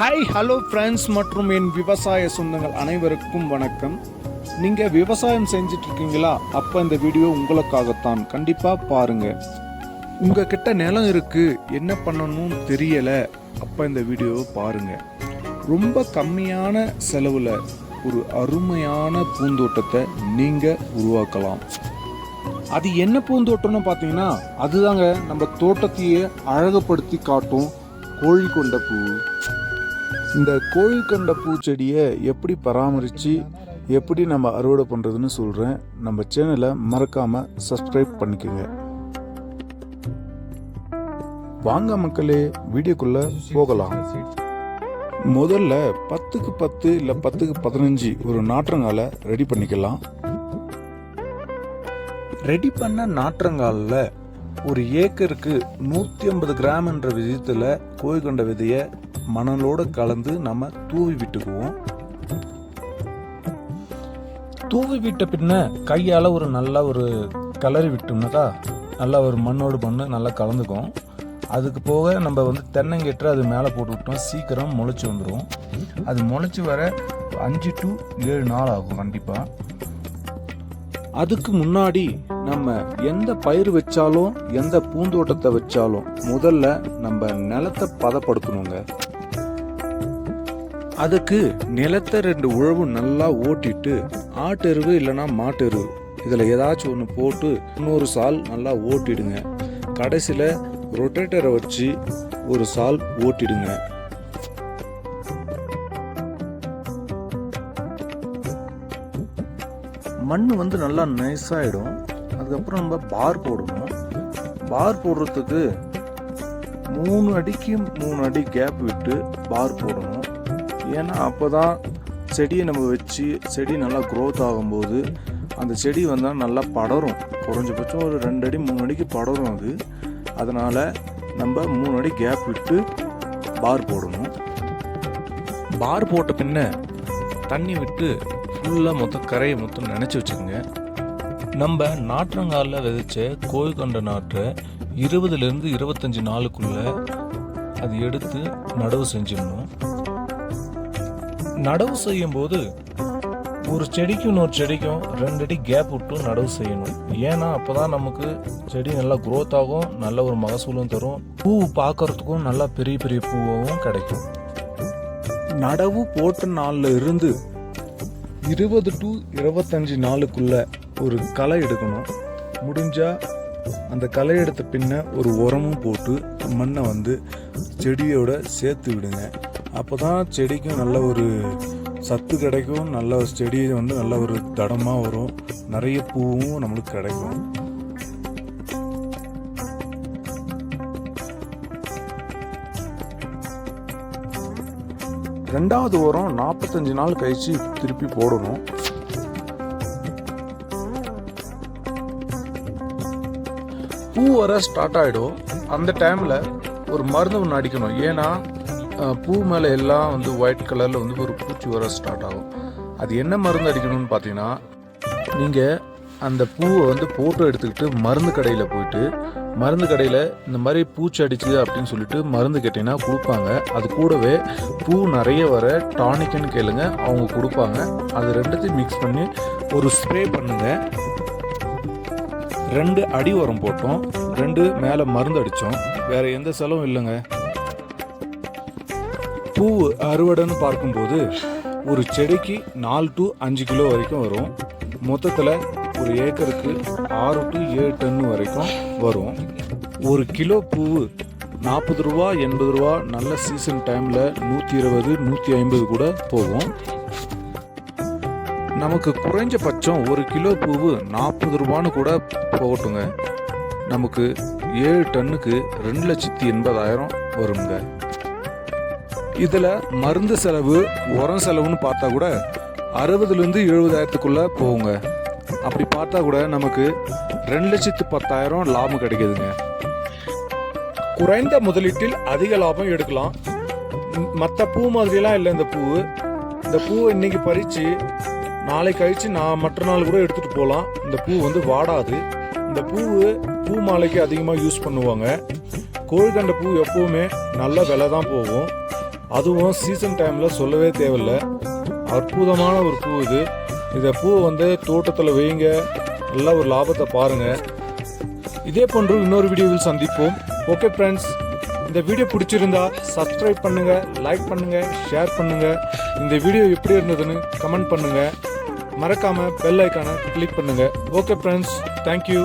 Hi hello friends மற்றும் என் விவசாய சொந்தங்கள் அனைவருக்கும் வணக்கம். நீங்கள் விவசாயம் செஞ்சுட்டு இருக்கீங்களா அப்போ இந்த வீடியோ உங்களுக்காகத்தான். கண்டிப்பாக பாருங்கள் உங்கள் கிட்ட நிலம் இருக்குது என்ன பண்ணணும்னு தெரியலை? அப்போ இந்த வீடியோவை பாருங்கள் ரொம்ப கம்மியான செலவில் ஒரு அருமையான பூந்தோட்டத்தை நீங்கள் உருவாக்கலாம். அது என்ன பூந்தோட்டம்னு பார்த்தீங்கன்னா அதுதாங்க நம்ம தோட்டத்தையே அழகுபடுத்தி காட்டும் கோழி கொண்ட பூ. இந்த கோயில் கண்ட பூச்செடியை எப்படி பராமரித்து எப்படி நம்ம அறுவடை பண்ணுறதுன்னு சொல்கிறேன் நம்ம சேனலை மறக்காமல் சப்ஸ்கிரைப் பண்ணிக்கோங்க. வாங்க மக்களே வீடியோக்குள்ளே போகலாம். முதல்ல பத்துக்கு பத்து இல்லை பத்துக்கு பதினஞ்சு ஒரு நாற்றங்காலை ரெடி பண்ணிக்கலாம். ரெடி பண்ண நாற்றங்காலில் ஒரு ஏக்கருக்கு நூற்றி ஐம்பது கிராம்ன்ற விதத்தில் கோழி கொண்ட விதையை மணலோடு கலந்து நம்ம தூவி விட்டுக்குவோம். தூவி விட்ட பின்ன கையால் ஒரு நல்ல ஒரு கலரி விட்டோம்னாக்கா நல்லா ஒரு மண்ணோடு மண்ணு நல்லா கலந்துக்கும். அதுக்கு போக நம்ம வந்து தென்னங்கெட்டு அது மேலே போட்டு விட்டோம். சீக்கிரம் முளைச்சி வந்துடும் அது முளைச்சி வர அஞ்சு டு ஏழு நாள் ஆகும் கண்டிப்பாக அதுக்கு முன்னாடி நம்ம எந்த பயிர் வச்சாலும் எந்த பூந்தோட்டத்தை வச்சாலும் முதல்ல நம்ம நிலத்தை பதப்படுத்தணுங்க. அதுக்கு நிலத்தை ரெண்டு உழவு நல்லா ஓட்டிட்டு ஆட்டெருவு இல்லைன்னா மாட்டெருவு. இதில் ஏதாச்சும் ஒன்று போட்டு இன்னொரு சால் நல்லா ஓட்டிடுங்க. கடைசியில் ரொட்டேட்டரை வச்சு ஒரு சால் ஓட்டிடுங்க. மண் வந்து நல்லா நைஸாகிடும் அதுக்கப்புறம் நம்ம பார் போடணும். பார் போடுறதுக்கு மூணு அடிக்கு மூணு அடி கேப் விட்டு பார் போடணும். ஏன்னா அப்போ தான் செடியை நம்ம வச்சு செடி நல்லா க்ரோத் ஆகும்போது அந்த செடி வந்தால் நல்லா படரும். குறைஞ்சபட்சம் ஒரு ரெண்டு அடி மூணு அடிக்கு படரும் அது. அதனால் நம்ம மூணு அடி கேப் விட்டு பார் போடணும். பார் போட்ட பின்ன தண்ணி விட்டு ஃபுல்லாக மொத்தம் கரையை மொத்தம் நினச்சி வச்சுக்கோங்க. நம்ம நாற்றங்காலில் விதைச்ச கோழி கொண்ட நாற்றை இருபதுலேருந்து இருபத்தஞ்சி நாளுக்குள்ளே அது எடுத்து நடவு செஞ்சிடணும். நடவு செய்யும் போது ஒரு செடிக்கும் இன்னொரு செடிக்கும் ரெண்டு அடி கேப் விட்டு நடவு செய்யணும். ஏன்னா அப்போதான் நமக்கு செடி நல்லா க்ரோத் ஆகும் நல்ல ஒரு மகசூலும் தரும். பூ பார்க்கறதுக்கும் நல்லா பெரிய பெரிய பூவாகவும் கிடைக்கும். நடவு போட்ட நாளில் இருந்து இருபது டு இருபத்தஞ்சி நாளுக்குள்ள ஒரு களை எடுக்கணும். முடிஞ்சால் அந்த களை எடுத்த பின்ன ஒரு உரமும் போட்டு மண்ணை வந்து செடியோட சேர்த்து விடுங்க. அப்போ தான் செடிக்கும் நல்ல ஒரு சத்து கிடைக்கும் நல்ல ஒரு செடி வந்து நல்ல ஒரு தடமாக வரும். நிறைய பூவும் நம்மளுக்கு கிடைக்கும். ரெண்டாவது உரம் நாற்பத்தஞ்சு நாள் கழிச்சு திருப்பி போடணும். பூ வர ஸ்டார்ட் ஆகிடும் அந்த டைமில் ஒரு மருந்து ஒன்று அடிக்கணும். ஏன்னா பூ மேலே எல்லாம் வந்து ஒயிட் கலரில் வந்து ஒரு பூச்சி வர ஸ்டார்ட் ஆகும். அது என்ன மருந்து அடிக்கணும்னு பார்த்தீங்கன்னா நீங்கள் அந்த பூவை வந்து ஃபோட்டோ எடுத்துக்கிட்டு மருந்து கடையில் போயிட்டு மருந்து கடையில் இந்த மாதிரி பூச்சி அடிச்சுது அப்படின்னு சொல்லிட்டு மருந்து கேட்டிங்கன்னா கொடுப்பாங்க. அது கூடவே பூ நிறைய வர டானிக்னு கேளுங்க அவங்க கொடுப்பாங்க. அது ரெண்டுத்தையும் மிக்ஸ் பண்ணி ஒரு ஸ்ப்ரே பண்ணுங்கள் ரெண்டு அடி உரம் போட்டோம். ரெண்டு மேலே மருந்து அடித்தோம் வேறு எந்த செலவும் இல்லைங்க. பூ அறுவடைன்னு பார்க்கும்போது ஒரு செடிக்கு நாலு டு அஞ்சு கிலோ வரைக்கும் வரும். மொத்தத்தில் ஒரு ஏக்கருக்கு ஆறு டு ஏழு டன் வரைக்கும் வரும். ஒரு கிலோ பூ நாற்பது ரூபா எண்பது ரூபா நல்ல சீசன் டைமில் நூற்றி இருபது நூற்றி ஐம்பது கூட போகும். நமக்கு குறைஞ்சபட்சம் ஒரு கிலோ பூவு நாற்பது ரூபான்னு கூட போகட்டுங்க. நமக்கு ஏழு டன்னுக்கு ரெண்டு லட்சத்தி எண்பதாயிரம் வருங்க. இதில் மருந்து செலவு உரம் செலவுன்னு பார்த்தா கூட அறுபதுலேருந்து எழுபதாயிரத்துக்குள்ளே போகுங்க. அப்படி பார்த்தா கூட நமக்கு ரெண்டு லட்சத்து பத்தாயிரம் லாபம் கிடைக்குதுங்க. குறைந்த முதலீட்டில் அதிக லாபம் எடுக்கலாம். மற்ற பூ மாதிரிலாம் இல்லை இந்த பூ இந்த பூவை இன்னைக்கு பறித்து நாளை கழித்து நான் மற்ற நாள் கூட எடுத்துகிட்டு போகலாம் இந்த பூ வந்து வாடாது. இந்த பூவு பூ மாலைக்கு அதிகமாக யூஸ் பண்ணுவாங்க. கோழிக்கண்ட பூ எப்பவுமே நல்ல விலை தான் போகும். அதுவும் சீசன் டைமில் சொல்லவே தேவையில்ல. அற்புதமான ஒரு பூ இது. இந்த பூவை வந்து தோட்டத்தில் வைங்க நல்ல ஒரு லாபத்தை பாருங்கள் இதே போன்று இன்னொரு வீடியோவில் சந்திப்போம். ஓகே ஃப்ரெண்ட்ஸ் இந்த வீடியோ பிடிச்சிருந்தா சப்ஸ்கிரைப் பண்ணுங்கள் லைக் பண்ணுங்கள் ஷேர் பண்ணுங்கள் இந்த வீடியோ எப்படி இருந்ததுன்னு கமெண்ட் பண்ணுங்கள் மறக்காமல் பெல் ஐக்கானை கிளிக் பண்ணுங்கள் ஓகே ஃப்ரெண்ட்ஸ் தேங்க்யூ